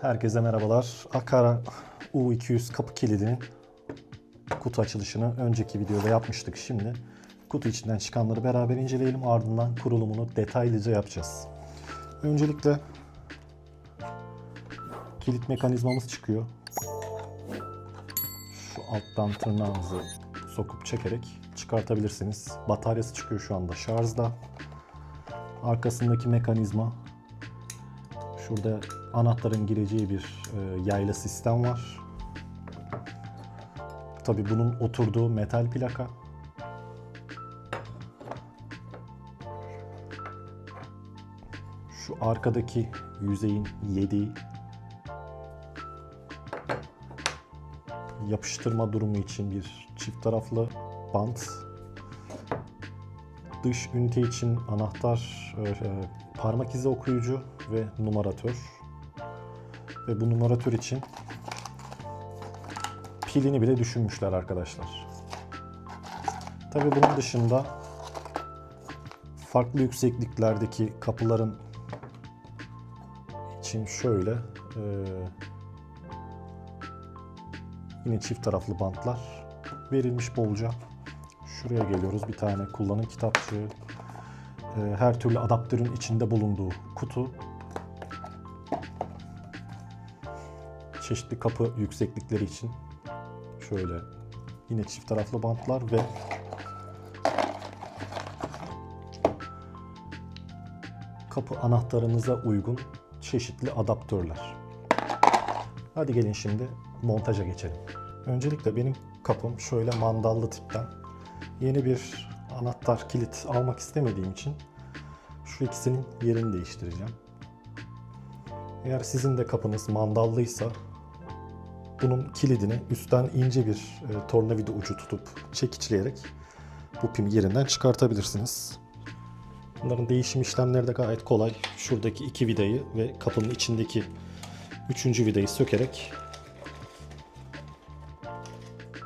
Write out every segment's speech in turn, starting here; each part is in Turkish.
Herkese merhabalar. Akara U200 kapı kilidinin kutu açılışını önceki videoda yapmıştık. Şimdi kutu içinden çıkanları beraber inceleyelim. Ardından kurulumunu detaylıca yapacağız. Öncelikle kilit mekanizmamız çıkıyor. Şu alttan tırnağınızı sokup çekerek çıkartabilirsiniz. Bataryası çıkıyor şu anda şarjda. Arkasındaki mekanizma Şurada anahtarın gireceği bir e, yayla sistem var. Tabi bunun oturduğu metal plaka. Şu arkadaki yüzeyin yediği yapıştırma durumu için bir çift taraflı bant. Dış ünite için anahtar, e, e, parmak izi okuyucu ve numaratör. Ve bu numaratör için pilini bile düşünmüşler arkadaşlar. Tabii bunun dışında farklı yüksekliklerdeki kapıların için şöyle e, yine çift taraflı bantlar verilmiş bolca. Şuraya geliyoruz. Bir tane kullanım kitapçığı, her türlü adaptörün içinde bulunduğu kutu, çeşitli kapı yükseklikleri için şöyle yine çift taraflı bantlar ve kapı anahtarınıza uygun çeşitli adaptörler. Hadi gelin şimdi montaja geçelim. Öncelikle benim kapım şöyle mandallı tipten. Yeni bir anahtar kilit almak istemediğim için şu ikisinin yerini değiştireceğim. Eğer sizin de kapınız mandallıysa bunun kilidini üstten ince bir e, tornavida ucu tutup çekiçleyerek bu pimi yerinden çıkartabilirsiniz. Bunların değişim işlemleri de gayet kolay. Şuradaki iki vidayı ve kapının içindeki üçüncü vidayı sökerek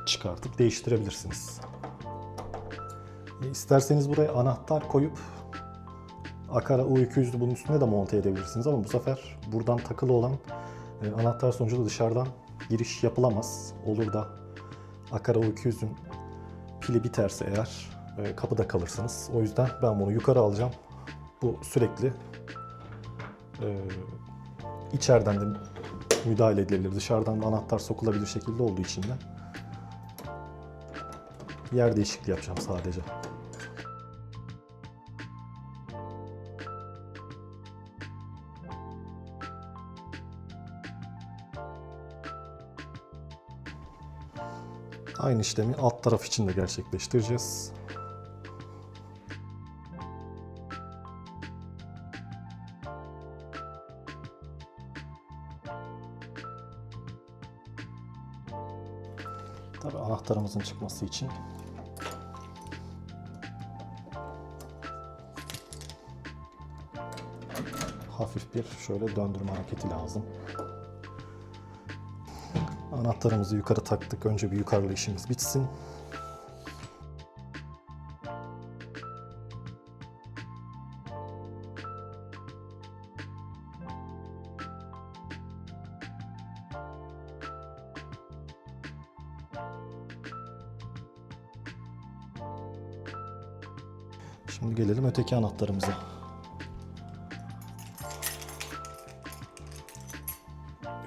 çıkartıp değiştirebilirsiniz. İsterseniz buraya anahtar koyup Akara U200'ü bunun üstüne de monte edebilirsiniz ama bu sefer buradan takılı olan e, anahtar sonucu da dışarıdan giriş yapılamaz. Olur da Akara U200'ün pili biterse eğer e, kapıda kalırsınız. O yüzden ben bunu yukarı alacağım. Bu sürekli e, içeriden de müdahale edilebilir. Dışarıdan da anahtar sokulabilir şekilde olduğu için de yer değişikliği yapacağım sadece. Aynı işlemi alt taraf için de gerçekleştireceğiz. Tabii anahtarımızın çıkması için hafif bir şöyle döndürme hareketi lazım. Anahtarımızı yukarı taktık. Önce bir yukarılı işimiz bitsin. Şimdi gelelim öteki anahtarımıza.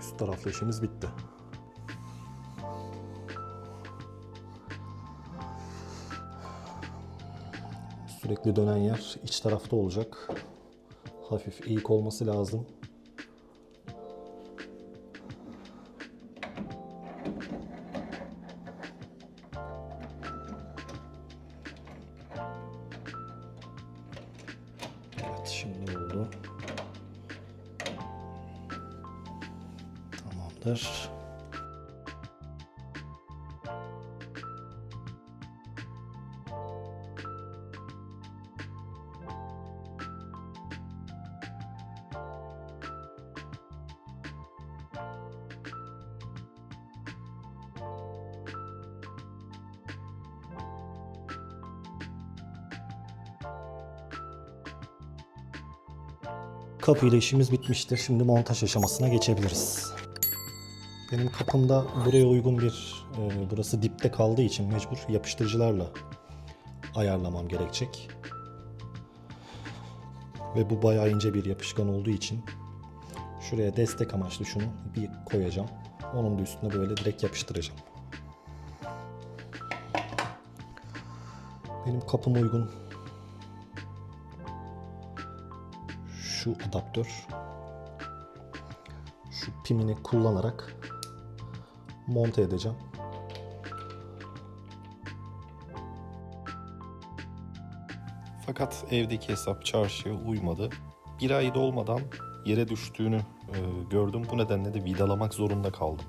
Üst taraflı işimiz bitti. Sürekli dönen yer iç tarafta olacak. Hafif eğik olması lazım. Evet şimdi oldu. Tamamdır. Kapıyla işimiz bitmiştir. Şimdi montaj aşamasına geçebiliriz. Benim kapımda buraya uygun bir, e, burası dipte kaldığı için mecbur yapıştırıcılarla ayarlamam gerekecek. Ve bu bayağı ince bir yapışkan olduğu için şuraya destek amaçlı şunu bir koyacağım. Onun da üstüne böyle direkt yapıştıracağım. Benim kapıma uygun şu adaptör şu pimini kullanarak monte edeceğim. Fakat evdeki hesap çarşıya uymadı. Bir ay dolmadan yere düştüğünü e, gördüm. Bu nedenle de vidalamak zorunda kaldım.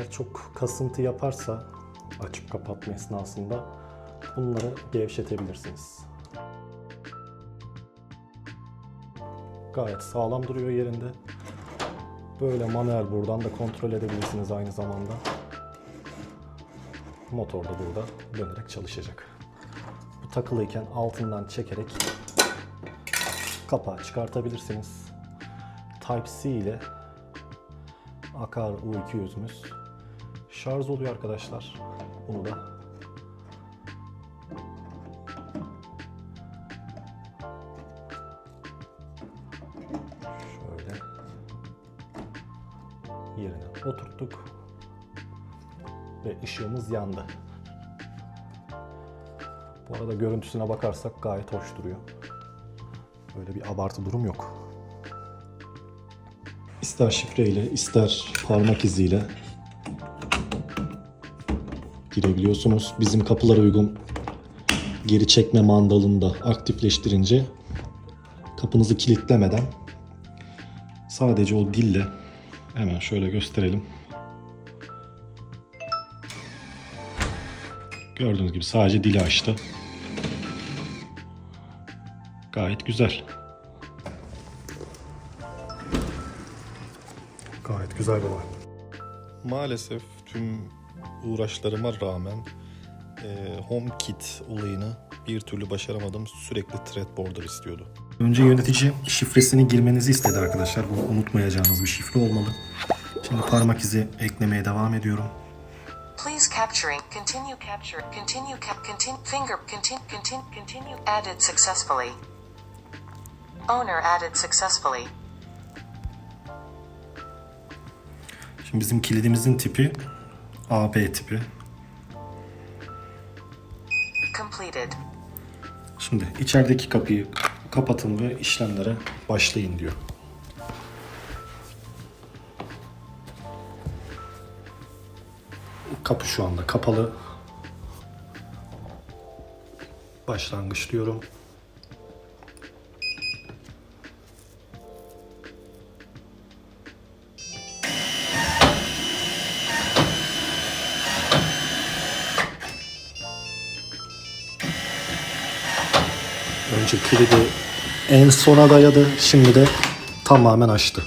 Eğer çok kasıntı yaparsa açıp kapatma esnasında bunları gevşetebilirsiniz. Gayet sağlam duruyor yerinde. Böyle manuel buradan da kontrol edebilirsiniz aynı zamanda. Motor da burada dönerek çalışacak. Bu takılıyken altından çekerek kapağı çıkartabilirsiniz. Type-C ile Akar U200'ümüz şarj oluyor arkadaşlar. Bunu da şöyle yerine oturttuk ve ışığımız yandı. Bu arada görüntüsüne bakarsak gayet hoş duruyor. Böyle bir abartı durum yok. İster şifreyle, ister parmak iziyle girebiliyorsunuz. Bizim kapılara uygun geri çekme mandalını da aktifleştirince kapınızı kilitlemeden sadece o dille hemen şöyle gösterelim. Gördüğünüz gibi sadece dili açtı. Gayet güzel. Gayet güzel bir olay. Maalesef tüm uğraşlarıma rağmen e, HomeKit olayını bir türlü başaramadım. Sürekli threadborder istiyordu. Önce yönetici şifresini girmenizi istedi arkadaşlar. Bu unutmayacağınız bir şifre olmalı. Şimdi parmak izi eklemeye devam ediyorum. Please capturing. Continue capture. Continue cap. Continue finger. Continue. Continue. Continue. Added successfully. Owner added successfully. Şimdi bizim kilidimizin tipi AB tipi. Completed. Şimdi içerideki kapıyı kapatın ve işlemlere başlayın diyor. Kapı şu anda kapalı. Başlangıç diyorum. Kilidi en sona dayadı. Şimdi de tamamen açtı.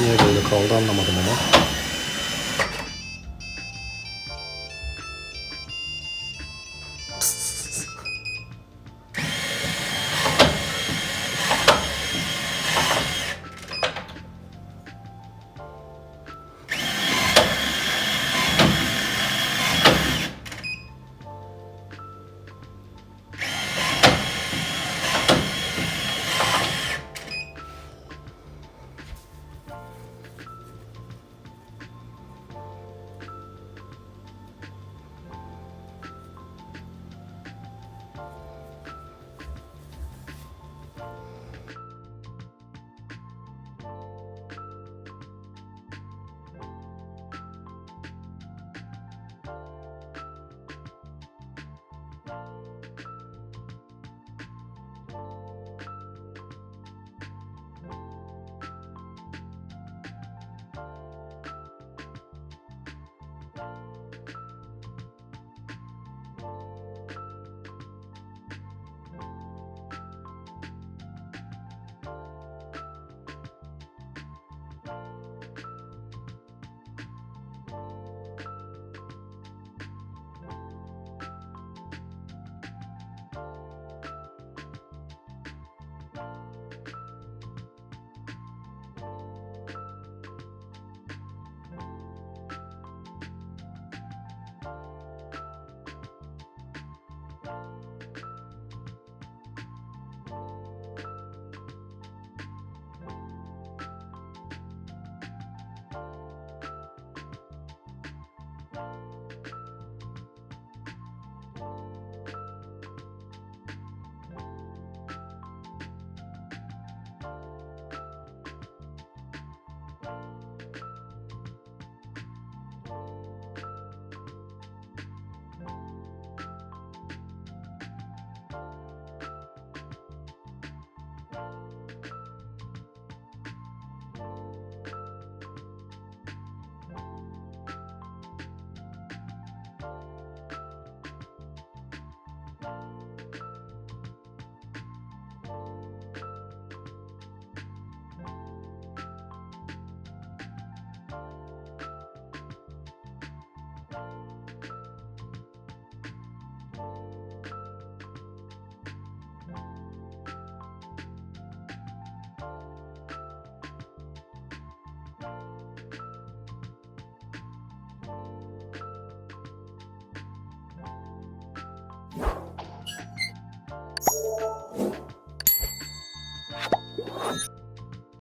Niye böyle kaldı anlamadım ama.